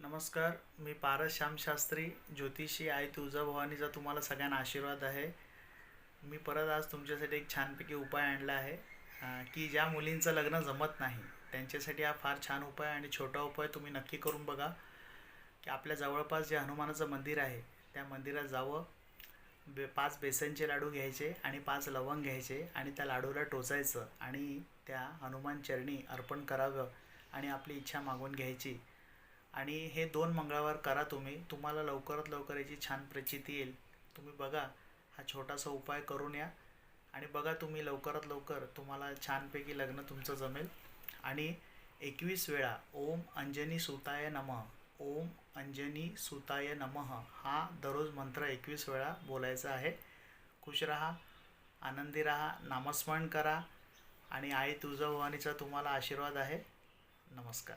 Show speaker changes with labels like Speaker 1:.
Speaker 1: नमस्कार मी पारस श्यामशास्त्री ज्योतिषी आई तुळजाभवानीचा तुम्हाला सगळ्यांना आशीर्वाद आहे. मी परत आज तुमच्यासाठी एक छानपैकी उपाय आणला आहे की ज्या मुलींचं लग्न जमत नाही त्यांच्यासाठी हा फार छान उपाय आणि छोटा उपाय तुम्ही नक्की करून बघा की आपल्या जवळपास जे हनुमानाचं मंदिर आहे त्या मंदिरात जावं बे पाच बेसनचे लाडू घ्यायचे आणि पाच लवंग घ्यायचे आणि त्या लाडूला टोचायचं आणि त्या हनुमान चरणी अर्पण करावं आणि आपली इच्छा मागून घ्यायची. आणि हे दोन मंगळवार करा तुम्ही. तुम्हाला लवकरात लवकर याची छान प्रचिती येईल. तुम्ही बघा हा छोटासा उपाय करून या. आणि बघा तुम्ही लवकरात लवकर तुम्हाला छानपैकी लग्न तुमचं जमेल. आणि एकवीस वेळा ओम अंजनी सुताय नमः. ओम अंजनी सुताय नमः. हा दररोज मंत्र एकवीस वेळा बोलायचा आहे. खुश राहा आनंदी राहा नामस्मरण करा. आणि आई तुळजाभवानीचा तुम्हाला आशीर्वाद आहे. नमस्कार.